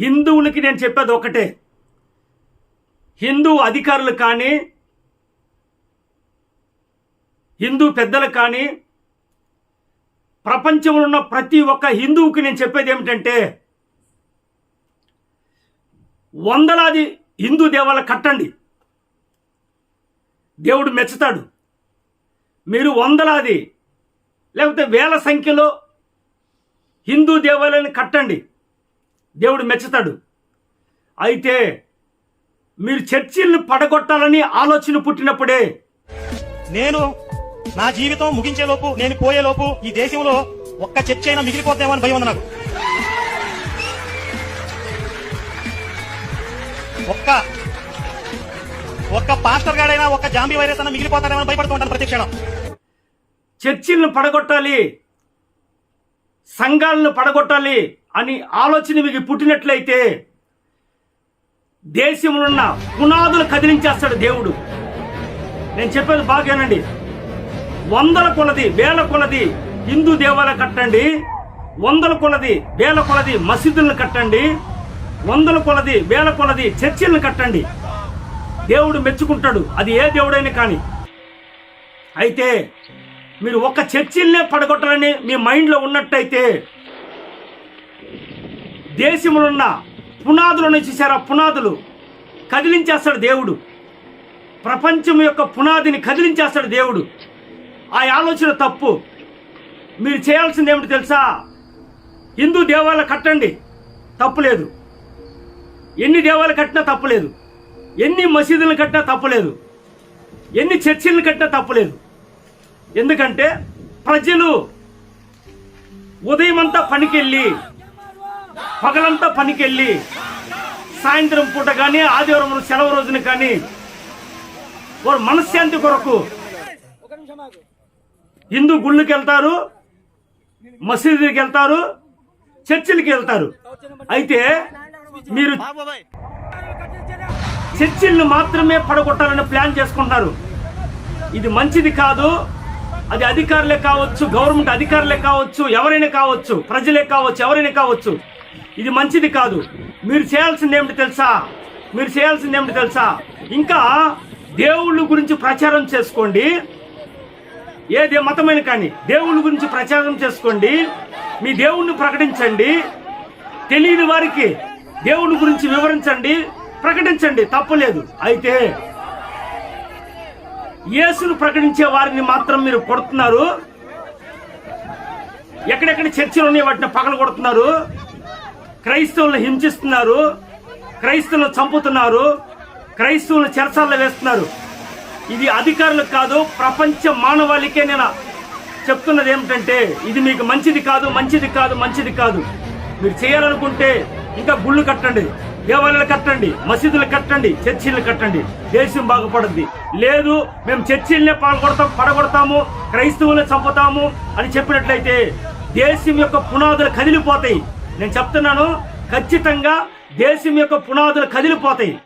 హిందువులకి నేను చెప్పేది ఒకటే. హిందూ అధికారులు కానీ హిందూ పెద్దలు కానీ ప్రపంచంలో ఉన్న ప్రతి ఒక్క హిందువుకి నేను చెప్పేది ఏమిటంటే వందలాది హిందూ దేవాలయాలు కట్టండి. దేవుడు మెచ్చుతాడు. మీరు వందలాది లేకపోతే వేల సంఖ్యలో హిందూ దేవాలయాన్ని కట్టండి. దేవుడు మెచ్చుతాడు. అయితే మీరు చర్చిల్ని పడగొట్టాలని ఆలోచన పుట్టినప్పుడే నేను నా జీవితం ముగించేలోపు నేను పోయేలోపు ఈ దేశంలో ఒక్క చర్చ అయినా మిగిలిపోతేమో అని భయం ఉంది నాకు. ఒక్క ఒక్క పాస్టర్ గాడైనా ఒక్క జాంబీ వైరస్ అయినా మిగిలిపోతాడేమో అని భయపడుతూ ఉంటాను ప్రతి క్షణం. చర్చిలను పడగొట్టాలి సంఘాలను పడగొట్టాలి అని ఆలోచన మీకు పుట్టినట్లయితే దేశంలో ఉన్న పునాదులు కదిలించేస్తాడు దేవుడు. నేను చెప్పేది బాగానండి వందల కొలది వేల కొలది హిందూ దేవాలయం కట్టండి. వందల కొలది వేల కొలది మసీదులను కట్టండి. వందల కొలది వేల కొలది చర్చిలను కట్టండి. దేవుడు మెచ్చుకుంటాడు. అది ఏ దేవుడైనా కానీ. అయితే మీరు ఒక్క చర్చిల్నే పడగొట్టాలని మీ మైండ్లో ఉన్నట్టయితే దేశంలో ఉన్న పునాదులను చూసారా పునాదులు. కదిలించేస్తాడు దేవుడు. ప్రపంచం యొక్క పునాదిని కదిలించేస్తాడు దేవుడు. ఆ ఆలోచన తప్పు. మీరు చేయాల్సింది ఏమిటి తెలుసా? హిందూ దేవాలయం కట్టండి. తప్పులేదు ఎన్ని దేవాలయాలు కట్టినా తప్పులేదు ఎన్ని మసీదులను కట్టినా తప్పులేదు ఎన్ని చర్చిలను కట్టినా తప్పులేదు ఎందుకంటే ప్రజలు ఉదయమంతా పనికెళ్ళి పగలంతా పనికెళ్ళి సాయంత్రం పూట కానీ ఆదివారం సెలవు రోజున కానీ వారు మనశ్శాంతి కొరకు హిందూ గుళ్ళకి వెళ్తారు మసీదుకి వెళ్తారు చర్చిలకి వెళ్తారు. అయితే మీరు చర్చిల్ని మాత్రమే పడగొట్టాలని ప్లాన్ చేసుకుంటారు ఇది మంచిది కాదు. అది అధికారులే కావచ్చు గవర్నమెంట్ అధికారులే కావచ్చు ఎవరైనా కావచ్చు ప్రజలే కావచ్చు ఎవరైనా కావచ్చు. ఇది మంచిది కాదు. మీరు చేయాల్సింది ఏమిటి తెలుసా? మీరు చేయాల్సింది ఏమిటి తెలుసా? ఇంకా దేవుళ్ళ గురించి ప్రచారం చేసుకోండి. ఏదే మతమైన కానీ దేవుళ్ళ గురించి ప్రచారం చేసుకోండి. మీ దేవుణ్ణి ప్రకటించండి. తెలియని వారికి దేవుళ్ళు గురించి వివరించండి. ప్రకటించండి. తప్పులేదు. అయితే యేసును ప్రకటించే వారిని మాత్రం మీరు కొడుతున్నారు. ఎక్కడెక్కడ చర్చలు ఉన్నాయి వాటిని పగల కొడుతున్నారు. క్రైస్తవులను హింసిస్తున్నారు. క్రైస్తవులను చంపుతున్నారు. క్రైస్తవులను చెరసాల్లో వేస్తున్నారు. ఇది అధికారులకు కాదు ప్రపంచ మానవాళికే నేను చెప్తున్నది ఏమిటంటే ఇది మీకు మంచిది కాదు మంచిది కాదు మంచిది కాదు. మీరు చేయాలనుకుంటే ఇంకా గుళ్ళు కట్టండి. దేవాలయాలు కట్టండి మసీదులు కట్టండి చర్చిలు కట్టండి. దేశం బాగుపడుద్ది. లేదు మేము చర్చిల్నే పాల్గొడతాం పడగొడతాము క్రైస్తవులను చంపుతాము అని చెప్పినట్లయితే దేశం యొక్క పునాదులు కదిలిపోతాయి. నేను చెప్తున్నాను ఖచ్చితంగా దేశం యొక్క పునాదులు కదిలిపోతాయి.